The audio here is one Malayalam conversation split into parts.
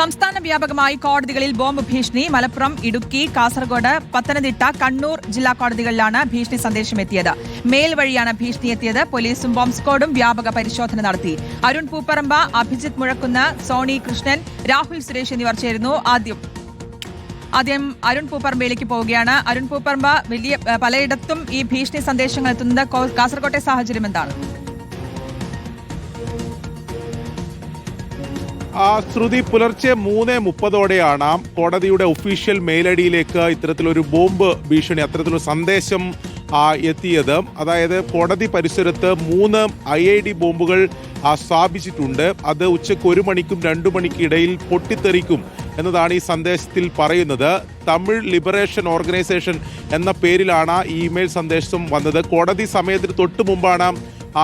സംസ്ഥാന വ്യാപകമായി കോടതികളിൽ ബോംബ് ഭീഷണി. മലപ്പുറം ഇടുക്കി കാസർഗോഡ് പത്തനംതിട്ട കണ്ണൂർ ജില്ലാ കോടതികളിലാണ് ഭീഷണി സന്ദേശം എത്തിയത് മേൽ വഴിയാണ് ഭീഷണി എത്തിയത്. പോലീസും ബോംബ് സ്ക്വാഡും വ്യാപക പരിശോധന നടത്തി. അരുൺ പൂപ്പറമ്പ അഭിജിത് മുഴക്കുന്ന് സോണി കൃഷ്ണൻ രാഹുൽ സുരേഷ് എന്നിവർ ചേരുന്നു. ആദ്യം ആദ്യം അരുൺ പൂപ്പറമ്പയിലേക്ക് പോവുകയാണ്. അരുൺ പൂപ്പറമ്പ വലിയ പലയിടത്തും ഈ ഭീഷണി സന്ദേശങ്ങൾ എത്തുന്നത് കാസർകോട്ടെ സാഹചര്യം എന്താണ്? ശ്രുതി പുലർച്ചെ മൂന്ന് മുപ്പതോടെയാണ് കോടതിയുടെ ഒഫീഷ്യൽ മെയിൽ ഐഡിയിലേക്ക് ഇത്തരത്തിലൊരു ബോംബ് ഭീഷണി അത്തരത്തിലൊരു സന്ദേശം ആ, എത്തിയത്. അതായത് കോടതി പരിസരത്ത് മൂന്ന് ഐ ഐ ഡി ബോംബുകൾ സ്ഥാപിച്ചിട്ടുണ്ട്. അത് ഉച്ചയ്ക്ക് ഒരു മണിക്കും രണ്ടു മണിക്കും ഇടയിൽ പൊട്ടിത്തെറിക്കും എന്നതാണ് ഈ സന്ദേശത്തിൽ പറയുന്നത്. തമിഴ് ലിബറേഷൻ ഓർഗനൈസേഷൻ എന്ന പേരിലാണ് ഈ ഇമെയിൽ സന്ദേശം വന്നത്. കോടതി സമയത്തിന് തൊട്ടു മുമ്പാണ് ആ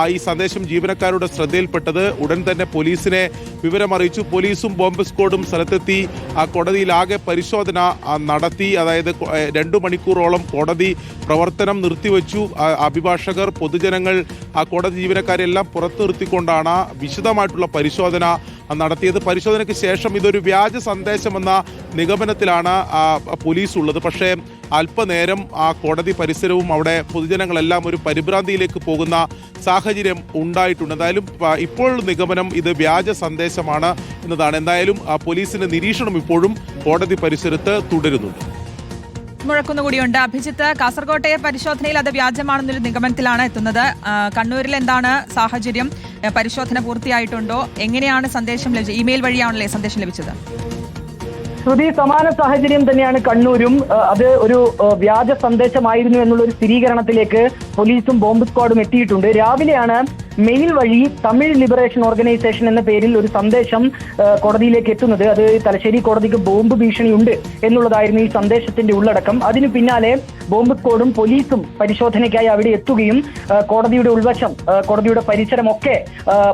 ഈ സന്ദേശം ജീവനക്കാരുടെ ശ്രദ്ധയിൽപ്പെട്ടത്. ഉടൻ തന്നെ പോലീസിനെ വിവരമറിയിച്ചു. പോലീസും ബോംബ് സ്ക്വാഡും സ്ഥലത്തെത്തി. ആ കോടതിയിലാകെ പരിശോധന നടത്തി. അതായത് രണ്ടു മണിക്കൂറോളം കോടതി പ്രവർത്തനം നിർത്തിവെച്ചു. ആ, അഭിഭാഷകർ പൊതുജനങ്ങൾ ആ കോടതി ജീവനക്കാരെല്ലാം പുറത്തു നിർത്തിക്കൊണ്ടാണ് വിശദമായിട്ടുള്ള പരിശോധന ആ, നടത്തിയത്. പരിശോധനയ്ക്ക് ശേഷം ഇതൊരു വ്യാജ സന്ദേശമെന്ന നിഗമനത്തിലാണ് പോലീസ് ഉള്ളത് പക്ഷേ അല്പനേരം ആ കോടതി പരിസരവും അവിടെ പൊതുജനങ്ങളെല്ലാം ഒരു പരിഭ്രാന്തിയിലേക്ക് പോകുന്ന സാഹചര്യം ഉണ്ടായിട്ടുണ്ട്. എന്തായാലും ഇപ്പോൾ നിഗമനം ഇത് വ്യാജ സന്ദേശമാണ് എന്നതാണ്. എന്തായാലും ആ, പോലീസിന്റെ നിരീക്ഷണം ഇപ്പോഴും കോടതി പരിസരത്ത് തുടരുന്നുണ്ട്. മുഴക്കുന്നു കൂടിയുണ്ട്. അഭിജിത്ത് കാസർകോട്ടെ പരിശോധനയിൽ അത് വ്യാജമാണെന്നൊരു നിഗമനത്തിലാണ് എത്തുന്നത്. കണ്ണൂരിൽ എന്താണ് സാഹചര്യം? പരിശോധന പൂർത്തിയായിട്ടുണ്ടോ? എങ്ങനെയാണ് സന്ദേശം ലഭിച്ചത്? ഇമെയിൽ വഴിയാണല്ലേ സന്ദേശം ലഭിച്ചത്? ശ്രുതി സമാന സാഹചര്യം തന്നെയാണ് കണ്ണൂരും. അത് ഒരു വ്യാജ സന്ദേശമായിരുന്നു എന്നുള്ള ഒരു സ്ഥിരീകരണത്തിലേക്ക് പോലീസും ബോംബ് സ്ക്വാഡും എത്തിയിട്ടുണ്ട്. രാവിലെയാണ് മെയിൽ വഴി തമിഴ് ലിബറേഷൻ ഓർഗനൈസേഷൻ എന്ന പേരിൽ ഒരു സന്ദേശം കോടതിയിലേക്ക് എത്തുന്നത്. അത് തലശ്ശേരി കോടതിക്ക് ബോംബ് ഭീഷണിയുണ്ട് എന്നുള്ളതായിരുന്നു ഈ സന്ദേശത്തിന്റെ ഉള്ളടക്കം. അതിനു പിന്നാലെ ബോംബ് സ്ക്വാഡും പോലീസും പരിശോധനയ്ക്കായി അവിടെ എത്തുകയും കോടതിയുടെ ഉൾവശം കോടതിയുടെ പരിസരമൊക്കെ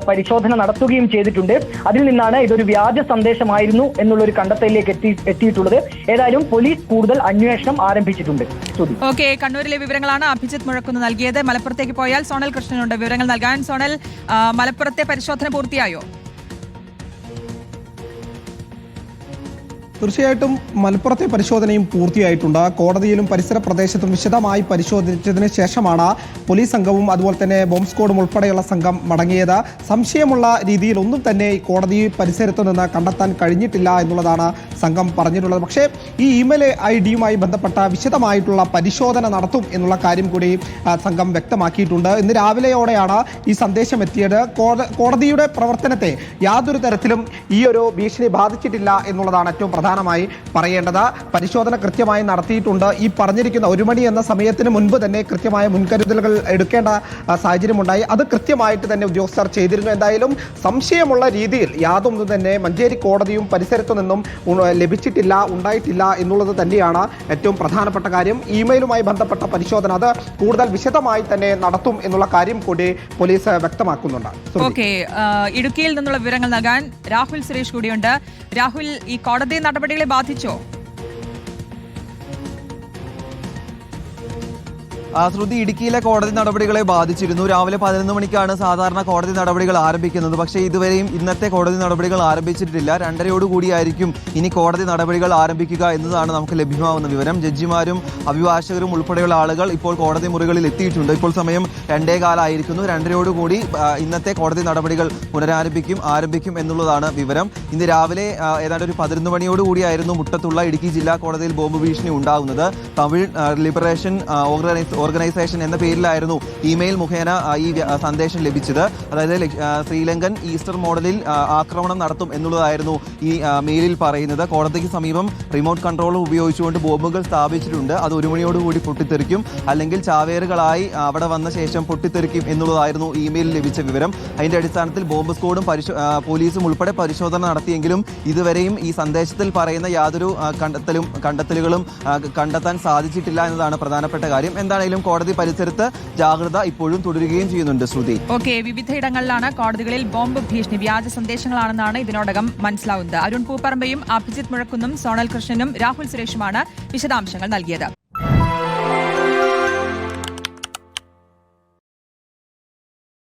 പരിശോധന നടത്തുകയും ചെയ്തിട്ടുണ്ട്. അതിൽ നിന്നാണ് ഇതൊരു വ്യാജ സന്ദേശമായിരുന്നു എന്നുള്ള ഒരു കണ്ടെത്തലിലേക്ക് എത്തി എത്തിയിട്ടുള്ളത്. ഏതായാലും പോലീസ് കൂടുതൽ അന്വേഷണം ആരംഭിച്ചിട്ടുണ്ട്. ഓക്കെ കണ്ണൂരിലെ വിവരങ്ങളാണ് അഭിജിത് മുഴക്കുന്നു നൽകിയത്. മലപ്പുറത്തേക്ക് പോയാൽ സോണൽ കൃഷ്ണനുണ്ട്. വിവരങ്ങൾ നൽകാൻ സോണൽ മലപ്പുറത്തെ പരിശോധന പൂർത്തിയായോ? തീർച്ചയായിട്ടും മലപ്പുറത്തെ പരിശോധനയും പൂർത്തിയായിട്ടുണ്ട്. കോടതിയിലും പരിസര പ്രദേശത്തും വിശദമായി പരിശോധിച്ചതിന് ശേഷമാണ് പോലീസ് സംഘവും അതുപോലെ തന്നെ ബോംബ് സ്ക്വാഡും ഉൾപ്പെടെയുള്ള സംഘം മടങ്ങിയത്. സംശയമുള്ള രീതിയിൽ ഒന്നും തന്നെ കോടതി പരിസരത്ത് നിന്ന് കണ്ടെത്താൻ കഴിഞ്ഞിട്ടില്ല എന്നുള്ളതാണ് സംഘം പറഞ്ഞിട്ടുള്ളത്. പക്ഷേ ഈ ഇമെയിൽ ഐ ഡിയുമായി ബന്ധപ്പെട്ട വിശദമായിട്ടുള്ള പരിശോധന നടത്തും എന്നുള്ള കാര്യം കൂടി സംഘം വ്യക്തമാക്കിയിട്ടുണ്ട്. ഇന്ന് രാവിലെയോടെയാണ് ഈ സന്ദേശം എത്തിയത്. കോടതിയുടെ പ്രവർത്തനത്തെ യാതൊരു തരത്തിലും ഈ ഒരു ഭീഷണി ബാധിച്ചിട്ടില്ല എന്നുള്ളതാണ് ഏറ്റവും പ്രധാനമായി പറയേണ്ടത് പരിശോധന കൃത്യമായി നടത്തിയിട്ടുണ്ട്. ഈ പറഞ്ഞിരിക്കുന്ന ഒരു മണി എന്ന സമയത്തിന് മുൻപ് തന്നെ കൃത്യമായ മുൻകരുതലുകൾ എടുക്കേണ്ട സാഹചര്യമുണ്ടായി. അത് കൃത്യമായിട്ട് തന്നെ ഉദ്യോഗസ്ഥർ ചെയ്തിരുന്നു. എന്തായാലും സംശയമുള്ള രീതിയിൽ യാതൊന്നും തന്നെ മഞ്ചേരി കോടതിയും പരിസരത്തു നിന്നും ലഭിച്ചിട്ടില്ല ഉണ്ടായിട്ടില്ല എന്നുള്ളത് തന്നെയാണ് ഏറ്റവും പ്രധാനപ്പെട്ട കാര്യം. ഇമെയിലുമായി ബന്ധപ്പെട്ട പരിശോധന അത് കൂടുതൽ വിശദമായി തന്നെ നടത്തും എന്നുള്ള കാര്യം കൂടി പോലീസ് വ്യക്തമാക്കുന്നുണ്ട്. ഇടുക്കിയിൽ നിന്നുള്ള വിവരങ്ങൾ നൽകാൻ രാഹുൽ സുരേഷ് കൂടിയുണ്ട്. രാഹുൽ ഈ കോടതി നടപടികളെ ബാധിച്ചോ ശ്രുതി ഇടുക്കിയിലെ കോടതി നടപടികളെ ബാധിച്ചിരുന്നു. രാവിലെ പതിനൊന്ന് മണിക്കാണ് സാധാരണ കോടതി നടപടികൾ ആരംഭിക്കുന്നത്. പക്ഷേ ഇതുവരെയും ഇന്നത്തെ കോടതി നടപടികൾ ആരംഭിച്ചിട്ടില്ല. രണ്ടരയോടുകൂടിയായിരിക്കും ഇനി കോടതി നടപടികൾ ആരംഭിക്കുക എന്നതാണ് നമുക്ക് ലഭ്യമാവുന്ന വിവരം. ജഡ്ജിമാരും അഭിഭാഷകരും ഉൾപ്പെടെയുള്ള ആളുകൾ ഇപ്പോൾ കോടതി മുറികളിൽ എത്തിയിട്ടുണ്ട്. ഇപ്പോൾ സമയം രണ്ടേ കാലായിരിക്കുന്നു. രണ്ടരയോടുകൂടി ഇന്നത്തെ കോടതി നടപടികൾ പുനരാരംഭിക്കും ആരംഭിക്കും എന്നുള്ളതാണ് വിവരം. ഇന്ന് രാവിലെ ഏതാണ്ട് ഒരു പതിനൊന്ന് മണിയോടുകൂടിയായിരുന്നു മുട്ടത്തുള്ള ഇടുക്കി ജില്ലാ കോടതിയിൽ ബോംബ് ഭീഷണി ഉണ്ടാകുന്നത് തമിഴ് ലിബറേഷൻ ഓർഗനൈസ് ഓർഗനൈസേഷൻ എന്ന പേരിലായിരുന്നു ഇമെയിൽ മുഖേന ഈ സന്ദേശം ലഭിച്ചത്. അതായത് ശ്രീലങ്കൻ ഈസ്റ്റർ മോഡലിൽ ആക്രമണം നടത്തും എന്നുള്ളതായിരുന്നു ഈ മെയിലിൽ പറയുന്നത്. കോടതിക്ക് സമീപം റിമോട്ട് കൺട്രോൾ ഉപയോഗിച്ചുകൊണ്ട് ബോംബുകൾ സ്ഥാപിച്ചിട്ടുണ്ട്. അത് ഒരു മണിയോടുകൂടി പൊട്ടിത്തെറിക്കും. അല്ലെങ്കിൽ ചാവേറുകളായി അവിടെ വന്ന ശേഷം പൊട്ടിത്തെറിക്കും എന്നുള്ളതായിരുന്നു ഇമെയിലിൽ ലഭിച്ച വിവരം. അതിന്റെ അടിസ്ഥാനത്തിൽ ബോംബ് സ്ക്വാഡും പോലീസും ഉൾപ്പെടെ പരിശോധന നടത്തിയെങ്കിലും ഇതുവരെയും ഈ സന്ദേശത്തിൽ പറയുന്ന യാതൊരു കണ്ടെത്തലും കണ്ടെത്തലുകളും കണ്ടെത്താൻ സാധിച്ചിട്ടില്ല എന്നതാണ് പ്രധാനപ്പെട്ട കാര്യം. എന്താണെങ്കിലും കോടതി പരിസരത്ത് ജാഗ്രത ഇപ്പോഴും തുടരുകയും ചെയ്യുന്നുണ്ട് ശ്രുതി. ഓക്കെ വിവിധയിടങ്ങളിലാണ് കോടതികളിൽ ബോംബ് ഭീഷണി. വ്യാജ സന്ദേശങ്ങളാണെന്നാണ് ഇതിനോടകം മനസ്സിലാവുന്നത്. അരുൺ പൂപ്പറമ്പയും അഭിജിത് മുഴക്കുന്നും സോണൽ കൃഷ്ണനും രാഹുൽ സുരേഷുമാണ് വിശദാംശങ്ങൾ നൽകിയത്.